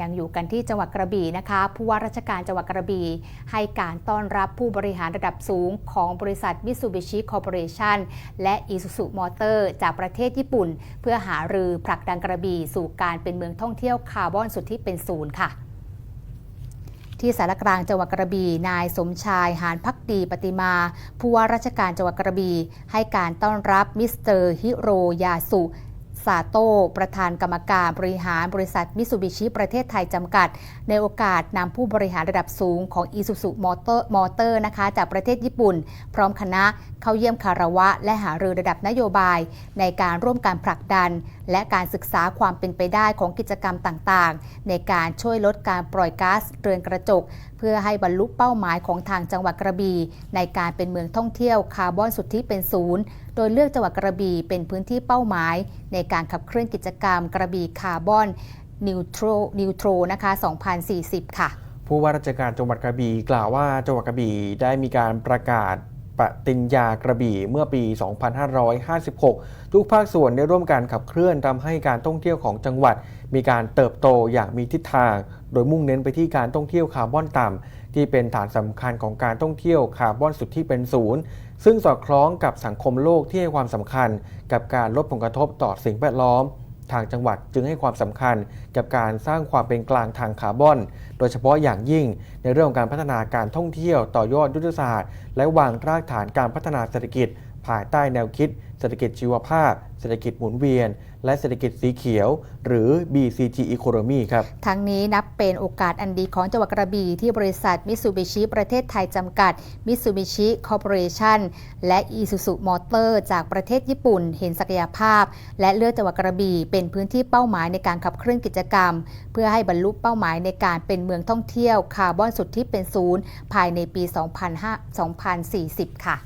ยังอยู่กันที่จังหวัดกระบี่นะคะผู้ว่าราชการจังหวัดกระบี่ให้การต้อนรับผู้บริหารระดับสูงของบริษัทมิ t ูบิชิคอร์ปอเรชันและ i s u z u m o t o r จากประเทศญี่ปุ่น เพื่อหารือผลักดันกระบี่สู่การเป็นเมืองท่องเที่ยวคาร์บอนสุดทธิเป็นศูนย์ค่ะที่สารกลางจังหวัดกระบี่นายสมชายหานพักดีปฏิมา ผู้ว่าราชการจังหวัดกระบี่ให้การต้อนรับมิสเตอร์ฮิโรยาสุ ซาโต้ประธานกรรมการบริหารบริษัทมิ t ูบิชิประเทศไทยจำกัด ในโอกาสนำผู้บริหารระดับสูงของ i s u z u m o t o r มอเตอร์นะคะ จากประเทศญี่ปุ่น พร้อมคณะเข้าเยี่ยมคารวะ และหารือระดับนโยบาย ในการร่วมการผลักดัน และการศึกษาความเป็นไปได้ของกิจกรรมต่างๆ ในการช่วยลดการปล่อยก๊าซเรือนกระจก เพื่อให้บรรลุเป้าหมายของทางจังหวัดกระบี่ในการเป็นเมืองท่องเที่ยวคาร์บอนสุทธิเป็นศูนย์ โดยเลือกจังหวัดกระบี่เป็นพื้นที่เป้าหมาย ในการขับเคลื่อนกิจกรรมกระบี่คาร์บอนนิวโตรนิวโตรนะคะ 2040 ค่ะ ผู้ว่าราชการจังหวัดกระบี่กล่าวว่าจังหวัดกระบี่ได้มีการประกาศ ปฏิญญากระบี่เมื่อปี 2556 ทุกภาคส่วนได้ร่วมการขับเคลื่อนทำให้การท่องเที่ยวของจังหวัด มีการเติบโตอย่างมีทิศทาง โดยมุ่งเน้นไปที่การท่องเที่ยวคาร์บอนต่ำที่เป็นฐานสำคัญของการท่องเที่ยวคาร์บอนสุดที่เป็นศูนย์ซึ่งสอดคล้องกับสังคมโลกที่ให้ความสำคัญ กับการลดผลกระทบต่อสิ่งแวดล้อม ทางจังหวัดจึงให้ความสำคัญกับการสร้างความเป็นกลางทางคาร์บอน โดยเฉพาะอย่างยิ่งในเรื่องของการพัฒนาการท่องเที่ยวต่อยอดยุทธศาสตร์ และวางรากฐานการพัฒนาเศรษฐกิจ ภายใต้แนวคิดเศรษฐกิจชีวภาพ เศรษฐกิจหมุนเวียน และเศรษฐกิจสีเขียว หรือ BCG Economy ครับ ทั้งนี้นับเป็นโอกาสอันดีของจังหวัดกระบี่ที่บริษัทมิ t ูบิชิประเทศไทยจำกัดมิ t ูบิชิคอร์ปอเรชันและ i s u z u m o t o r จากประเทศญี่ปุ่น เห็นศักยภาพ และเลือกจังหวัดกระบี่เป็นพื้นที่เป้าหมายในการขับเคลื่อนกิจกรรม เพื่อให้บรรลุเป้าหมายในการเป็นเมืองท่องเที่ยวคาร์บอนสุดที่เป็นศูนย์ภายในปี 2040 ค่ะ